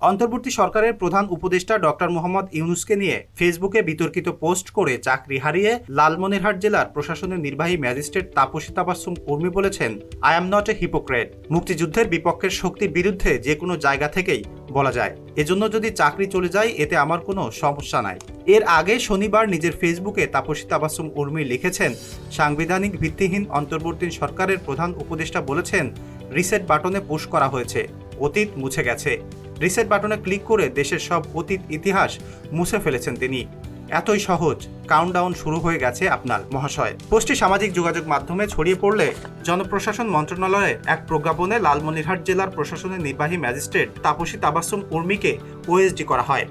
অন্তর্বর্তী সরকারের প্রধান উপদেষ্টা ডক্টর মোহাম্মদ ইউনুসকে নিয়ে ফেসবুকে বিতর্কিত পোস্ট করে চাকরি হারিয়ে লালমনিরহাট জেলার প্রশাসনের নির্বাহী ম্যাজিস্ট্রেট তাপসী তাবাসুম উর্মি বলেছেন I am not a hypocrite মুক্তিযুদ্ধের বিপক্ষের শক্তির বিরুদ্ধে যে কোনো জায়গা থেকেই বলা যায়। এজন্য যদি চাকরি চলে যায়, এতে আমার কোনো সমস্যা নাই। এর আগে শনিবার নিজের ফেসবুকে তাপসী তাবাসুম উর্মি লিখেছেন, সাংবিধানিক ভিত্তিহীন অন্তর্বর্তী সরকারের প্রধান উপদেষ্টা বলেছেন, রিসেট বাটনে পুশ করা হয়েছে, অতীত মুছে গেছে। রিসেট বাটনে ক্লিক করে দেশের সব অতীত ইতিহাস মুছে ফেলেছেন তিনি। এতই সহজ কাউন্টডাউন শুরু হয়ে গেছে আপনার মহাশয়। পোস্টটি সামাজিক যোগাযোগ মাধ্যমে ছড়িয়ে পড়লে জনপ্রশাসন মন্ত্রণালয়ে এক প্রজ্ঞাপনে লালমনিরহাট জেলার প্রশাসনের নির্বাহী ম্যাজিস্ট্রেট তাপসী তাবাসুম উর্মিকে ওএসডি করা হয়।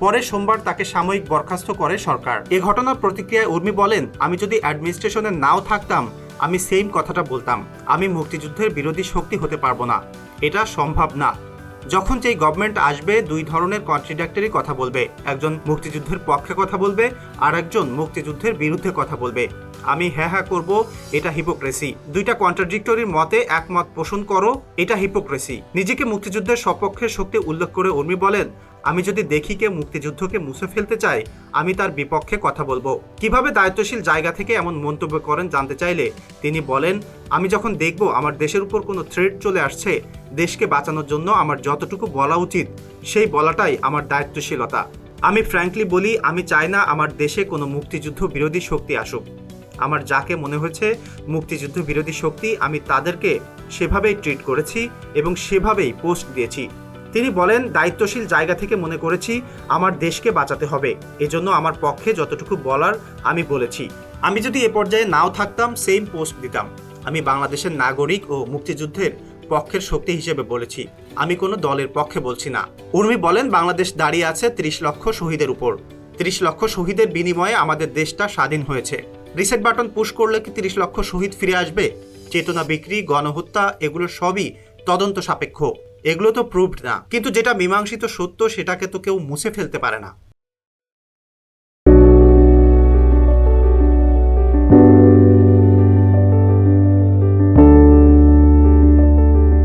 পরে সোমবার তাকে সাময়িক বরখাস্ত করে সরকার। এ ঘটনার প্রতিক্রিয়ায় উর্মি বলেন, আমি যদি অ্যাডমিনিস্ট্রেশনে নাও থাকতাম, আমি সেম কথাটা বলতাম। আমি মুক্তিযুদ্ধের বিরোধী শক্তি হতে পারব না। এটা সম্ভব না। যখন যেই গভর্নমেন্ট আসবে, দুই ধরনের কন্ট্রাডিক্টরি কথা বলবে। একজন মুক্তিযুদ্ধের পক্ষে কথা বলবে, আর একজন মুক্তিযুদ্ধের বিরুদ্ধে কথা বলবে। আমি হ্যাঁ হ্যাঁ করব, এটা হিপোক্রেসি দুইটা কন্ট্রাডিক্টরির মতে একমত পোষণ করো, এটা হিপোক্রেসি নিজেকে মুক্তিযুদ্ধের সপক্ষের শক্তি উল্লেখ করে উর্মি বলেন আমি যদি দেখি কে মুক্তিযুদ্ধকে মুছে ফেলতে চাই আমি তার বিপক্ষে কথা বলব। কীভাবে দায়িত্বশীল জায়গা থেকে এমন মন্তব্য করেন জানতে চাইলে তিনি বলেন, আমি যখন দেখব আমার দেশের উপর কোনো থ্রেট চলে আসছে, দেশকে বাঁচানোর জন্য আমার যতটুকু বলা উচিত, সেই বলাটাই আমার দায়িত্বশীলতা। আমি ফ্র্যাঙ্কলি বলি, আমি চাই না আমার দেশে কোনো মুক্তিযুদ্ধ বিরোধী শক্তি আসুক। আমার যাকে মনে হয়েছে মুক্তিযুদ্ধ বিরোধী শক্তি, আমি তাদেরকে সেভাবেই ট্রিট করেছি এবং সেভাবেই পোস্ট দিয়েছি। তিনি বলেন, দায়িত্বশীল জায়গা থেকে মনে করেছি আমার দেশকে বাঁচাতে হবে। এজন্য আমার পক্ষে যতটুকু বলার আমি বলেছি। আমি যদি এ পর্যায়ে নাও থাকতাম সেম পোস্ট দিতাম। আমি বাংলাদেশের নাগরিক ও মুক্তিযুদ্ধের পক্ষের শক্তি হিসেবে বলেছি। আমি কোনো দলের পক্ষে বলছি না। উর্মি বলেন, বাংলাদেশ দাঁড়িয়ে আছে ত্রিশ লক্ষ শহীদের উপর। ত্রিশ লক্ষ শহীদের বিনিময়ে আমাদের দেশটা স্বাধীন হয়েছে। রিসেট বাটন পুশ করলে কি তিরিশ লক্ষ শহীদ ফিরে আসবে? চেতনা বিক্রি, গণহত্যা, এগুলো সবই তদন্ত সাপেক্ষ। এগুলো তো প্রুভড না। কিন্তু যেটা মীমাংসিত সত্য, সেটাকে তো কেউ মুছে ফেলতে পারে না।